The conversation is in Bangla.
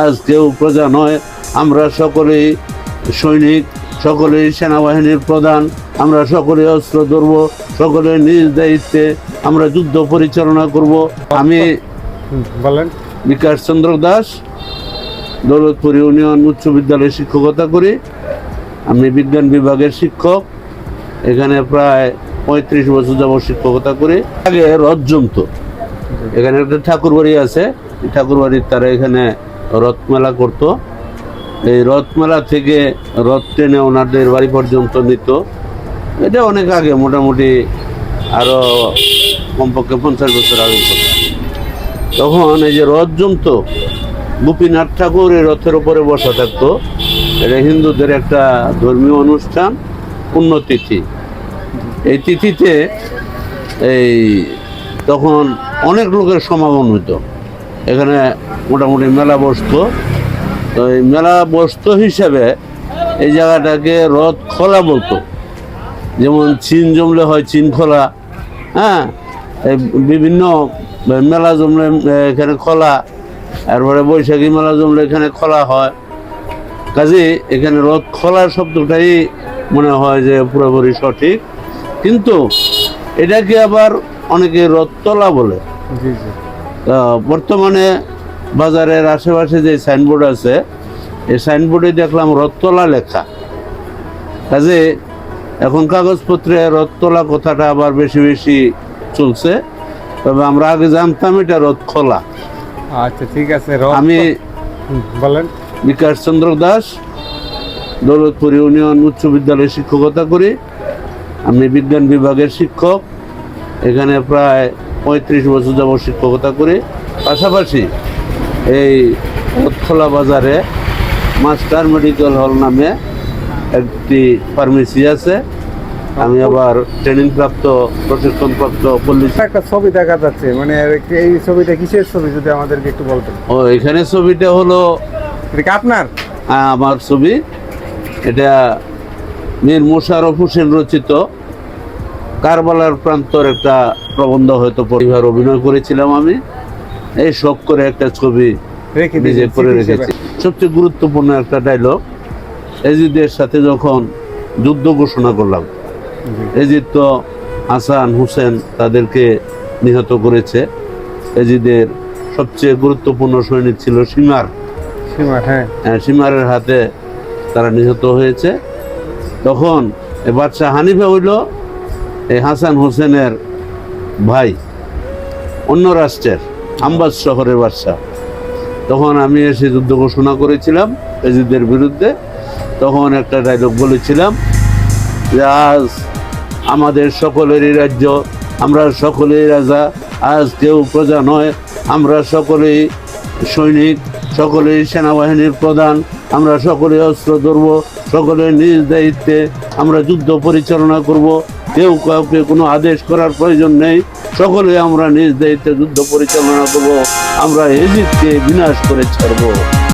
আজ কেউ প্রজা নয় আমরা সকলেই সৈনিক সকলেই সেনাবাহিনীর প্রধান আমরা সকলে অস্ত্র ধরব সকলে নিজ দায়িত্বে আমরা যুদ্ধ পরিচালনা করব। আমি বলেন। বিকাশ চন্দ্র দাস দৌলতপুর ইউনিয়ন উচ্চ বিদ্যালয়ে শিক্ষকতা করি। আমি বিজ্ঞান বিভাগের শিক্ষক এখানে প্রায় পঁয়ত্রিশ বছর যাব শিক্ষকতা করি। আগে রথ জমতো এখানে একটা ঠাকুর বাড়ি আছে ঠাকুর বাড়ির তারা এখানে রথ মেলা করতো। এই রথমেলা থেকে রথ টেনে ওনাদের বাড়ি পর্যন্ত নিত। এটা অনেক আগে, মোটামুটি আরও কমপক্ষে পঞ্চাশ বছর কথা তখন এই যে রথ জমতো, গোপীনাথ ঠাকুর এই রথের উপরে বসা থাকতো। এটা হিন্দুদের একটা ধর্মীয় অনুষ্ঠান, পুণ্যতিথি। এই তিথিতে এই তখন অনেক লোকের সমাগম হতো এখানে মোটামুটি মেলা বসতো। তো এই মেলা বসতো হিসাবে এই জায়গাটাকে রথ খোলা বলতো। যেমন চিন জমলে হয় চিন খোলা হ্যাঁ? বিভিন্ন মেলা জমলে এখানে খোলা তারপরে বৈশাখী মেলা জমলে এখানে খোলা হয়। কাজে এখানে রথ খোলার শব্দটাই মনে হয় যে পুরোপুরি সঠিক। কিন্তু এটাকে আবার অনেকে রথতলা বলে। জি জি। তা বর্তমানে বাজারের আশেপাশে যে সাইনবোর্ড আছে এই সাইনবোর্ডে দেখলাম রথতলা লেখা। কাজে এখন কাগজপত্রে রথতলা কথাটা আবার বেশি বেশি চলছে তবে আমরা আগে জানতাম এটা রথ খোলা আচ্ছা ঠিক আছে আমি বলেন। বিকাশ চন্দ্র দাস দৌলতপুর ইউনিয়ন উচ্চ বিদ্যালয়ে শিক্ষকতা করি। আমি বিজ্ঞান বিভাগের শিক্ষক। এখানে প্রায় পঁয়ত্রিশ বছর যাব শিক্ষকতা করি। পাশাপাশি এই উৎখোলা বাজারে মাস্টার মেডিকেল হল নামে একটি ফার্মেসি আছে। আমি আবার ট্রেনিং প্রাপ্ত প্রশিক্ষণ প্রাপ্ত পল্লী একটা ছবি দেখা যাচ্ছে মানে এই ছবিটা কিসের ছবি যদি আমাদেরকে একটু বলতেন? ও এখানে ছবিটা হলো এটা আপনার? হ্যাঁ, আমার ছবি। এটা মীর মোশারফ হোসেন রচিত। কারবালার প্রান্তর একটা প্রবন্ধ হয়তো পরিবার অভিনয় করেছিলাম আমি। এই শখ করে একটা ছবি নিজে করে রেখেছি। সবচেয়ে গুরুত্বপূর্ণ একটা ডায়লগ এজিদের সাথে যখন যুদ্ধ ঘোষণা করলাম এজিদ তো হাসান হুসেন তাদেরকে নিহত করেছে। এজিদের সবচেয়ে গুরুত্বপূর্ণ সৈনিক ছিল সীমার। হ্যাঁ। আহ, সীমারের হাতে তারা নিহত হয়েছে। তখন এ বাদশাহ হানিফা হইল এই হাসান হোসেনের ভাই অন্য রাষ্ট্রের। আম্বাজ শহরের বাদশাহ তখন আমি এসে যুদ্ধ ঘোষণা করেছিলাম এজিদের বিরুদ্ধে। তখন একটা ডায়লগ বলেছিলাম যে, আজ আমাদের সকলেরই রাজ্য, আমরা সকলেই রাজা, আজ কেউ প্রজা নয়, আমরা সকলেই সৈনিক, সকলেই সেনাবাহিনীর প্রধান, আমরা সকলে অস্ত্র ধরব সকলে নিজ দায়িত্বে আমরা যুদ্ধ পরিচালনা করব। কেউ কাউকে কোনো আদেশ করার প্রয়োজন নেই। সকলে আমরা নিজ দায়িত্বে যুদ্ধ পরিচালনা করব। আমরা এজিদকে বিনাশ করে ছাড়বো।